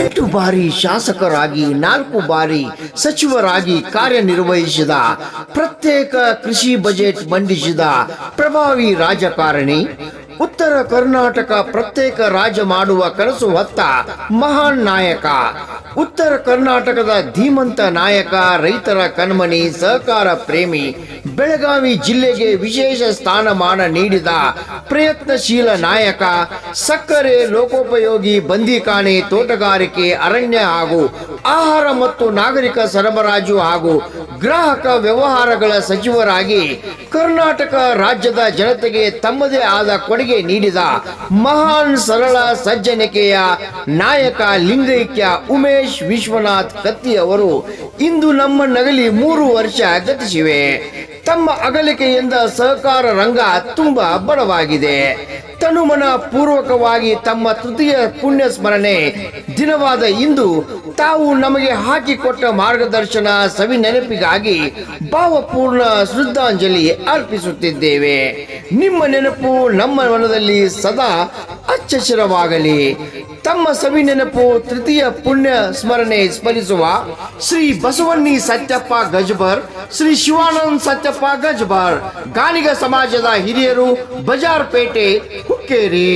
ಎಂಟು ಬಾರಿ ಶಾಸಕರಾಗಿ, ನಾಲ್ಕು ಬಾರಿ ಸಚಿವರಾಗಿ ಕಾರ್ಯನಿರ್ವಹಿಸಿದ, ಪ್ರತ್ಯೇಕ ಕೃಷಿ ಬಜೆಟ್ ಮಂಡಿಸಿದ ಪ್ರಭಾವಿ ರಾಜಕಾರಣಿ, ಉತ್ತರ ಕರ್ನಾಟಕ ಪ್ರತ್ಯೇಕ ರಾಜ್ಯ ಮಾಡುವ ಕನಸು ಹೊತ್ತ ಮಹಾನ್ ನಾಯಕ ಉತ್ತರ ಕರ್ನಾಟಕದ ಧೀಮಂತ ನಾಯಕ, ರೈತರ ಕಣ್ಮಣಿ, ಸಹಕಾರ ಪ್ರೇಮಿ, ಬೆಳಗಾವಿ ಜಿಲ್ಲೆಗೆ ವಿಶೇಷ ಸ್ಥಾನಮಾನ ನೀಡಿದ ಪ್ರಯತ್ನಶೀಲ ನಾಯಕ, ಸಕ್ಕರೆ ಲೋಕೋಪಯೋಗಿ ಬಂದಿಖಾನೆ ತೋಟಗಾರಿಕೆ, ಅರಣ್ಯ ಹಾಗೂ ಆಹಾರ ಮತ್ತು ನಾಗರಿಕ ಸರಬರಾಜು ಹಾಗೂ ಗ್ರಾಹಕ ವ್ಯವಹಾರಗಳ ಸಚಿವರಾಗಿ ಕರ್ನಾಟಕ ರಾಜ್ಯದ ಜನತೆಗೆ ತಮ್ಮದೇ ಆದ ಕೊಡುಗೆ ನೀಡಿದ ಮಹಾನ್ ಸರಳ ಸಜ್ಜನಿಕೆಯ ನಾಯಕ ಲಿಂಗೈಕ್ಯ ಉಮೇಶ್ ವಿಶ್ವನಾಥ್ ಕತ್ತಿ ಅವರು ಇಂದು ನಮ್ಮ ನಗಲಿ ಮೂರು ವರ್ಷ ಗತಿಸಿವೆ. ತಮ್ಮ ಅಗಲಿಕೆಯಿಂದ ಸಹಕಾರ ರಂಗ ತುಂಬಾ ಬಡವಾಗಿದೆ ತನುಮನ ಪೂರ್ವಕವಾಗಿ ತಮ್ಮ ತೃತೀಯ ಪುಣ್ಯ ಸ್ಮರಣೆ ದಿನವಾದ ಇಂದು ತಾವು ನಮಗೆ ಹಾಕಿಕೊಟ್ಟ ಮಾರ್ಗದರ್ಶನ ಸವಿ ನೆನಪಿಗಾಗಿ ಭಾವಪೂರ್ಣ ಶ್ರದ್ಧಾಂಜಲಿ ಅರ್ಪಿಸುತ್ತಿದ್ದೇವೆ. ನಿಮ್ಮ ನೆನಪು ನಮ್ಮ ಮನದಲ್ಲಿ ಸದಾ ಅಚ್ಚಚಿರವಾಗಲಿ ತಮ್ಮ ಸವಿ ನೆನಪು ತೃತೀಯ ಪುಣ್ಯ ಸ್ಮರಣೆ ಸ್ಮರಿಸುವ ಶ್ರೀ ಬಸವಣ್ಣಿ ಸತ್ಯಪ್ಪ ಗಜಬರ್, ಶ್ರೀ ಶಿವಾನಂದ್ ಸತ್ಯಪ್ಪ ಗಜಬರ್ ಗಾನಿಗ ಸಮಾಜದ ಹಿರಿಯರು, ಬಜಾರ್ ಪೇಟೆ, ಹುಕ್ಕೇರಿ.